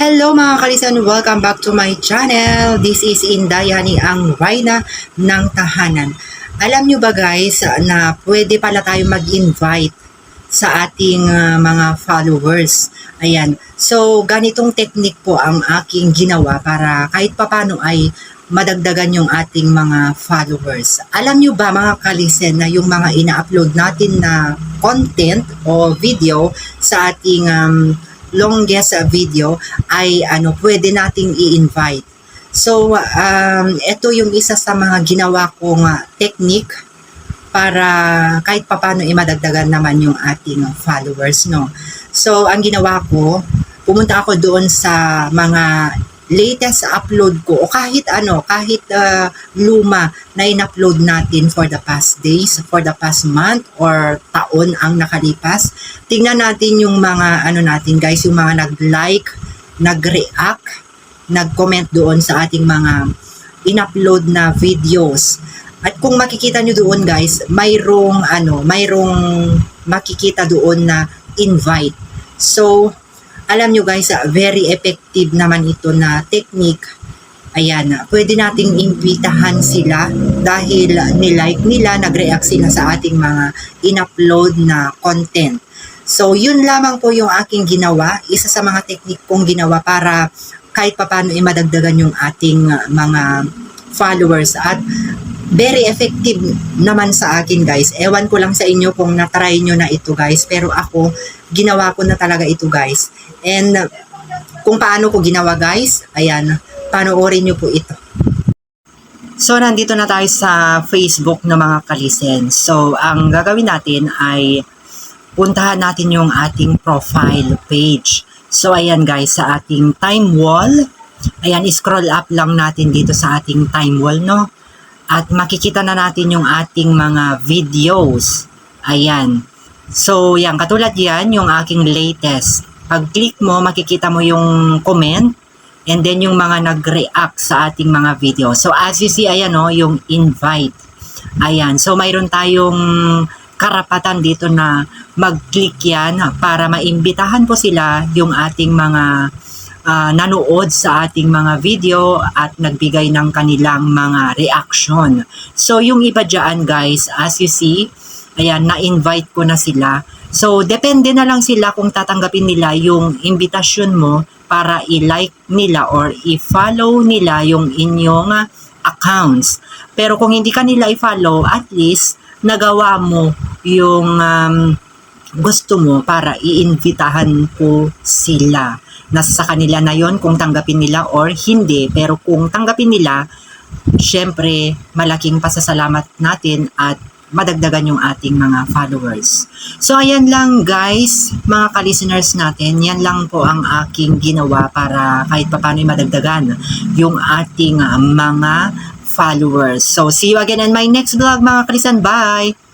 Hello mga kalisan, welcome back to my channel. This is Indayani ang Rayna ng Tahanan. Alam nyo ba guys na pwede pala tayo mag-invite sa ating uh, mga followers. Ayan. So, ganitong technique po ang aking ginawa para kahit papano ay madagdagan yung ating mga followers. Alam nyo ba mga kalisen na yung mga ina-upload natin na content o video sa ating um, longest uh, video ay ano pwede nating i-invite. So um ito yung isa sa mga ginawa kong uh, technique para kahit papano imadagdagan naman yung ating followers no. So ang ginawa ko, pumunta ako doon sa mga latest upload ko o kahit ano, kahit uh, luma na in-upload natin for the past days, for the past month or taon ang nakalipas. Tingnan natin yung mga ano natin guys, yung mga nag-like, nag-react, nag-comment doon sa ating mga in-upload na videos. At kung makikita nyo doon guys, mayroong ano, mayroong makikita doon na invite. So, alam nyo guys, ah, very effective naman ito na technique. Ayan, ah, pwede nating imbitahan sila dahil nilike nila, nag-react sila sa ating mga in-upload na content. So, yun lamang po yung aking ginawa. Isa sa mga technique kong ginawa para kahit papano ay madagdagan yung ating ah, mga followers at very effective naman sa akin guys. Ewan ko lang sa inyo kung na-try nyo na ito guys. Pero ako, ginawa ko na talaga ito guys. And kung paano ko ginawa guys, ayan, panoorin nyo po ito. So, nandito na tayo sa Facebook ng mga kalisen. So, ang gagawin natin ay puntahan natin yung ating profile page. So, ayan guys, sa ating time wall, ayan, scroll up lang natin dito sa ating time wall, no? At makikita na natin yung ating mga videos. Ayan. So, yan. Katulad yan, yung aking latest. Pag-click mo, makikita mo yung comment and then yung mga nag-react sa ating mga video. So, as you see, ayan o, yung invite. Ayan. So, mayroon tayong karapatan dito na mag-click yan para maimbitahan po sila yung ating mga uh, nanood sa ating mga video at nagbigay ng kanilang mga reaction. So, yung iba dyan guys, as you see, ayan, na-invite ko na sila. So, depende na lang sila kung tatanggapin nila yung invitation mo para i-like nila or i-follow nila yung inyong accounts. Pero kung hindi ka nila i-follow, at least nagawa mo yung um, gusto mo para iimbitahan ko sila nasa sa kanila na yon kung tanggapin nila or hindi. Pero kung tanggapin nila, syempre, malaking pasasalamat natin at madagdagan yung ating mga followers. So, ayan lang guys, mga ka-listeners natin, yan lang po ang aking ginawa para kahit papano madagdagan yung ating mga followers. So, see you again in my next vlog mga kalisan. Bye!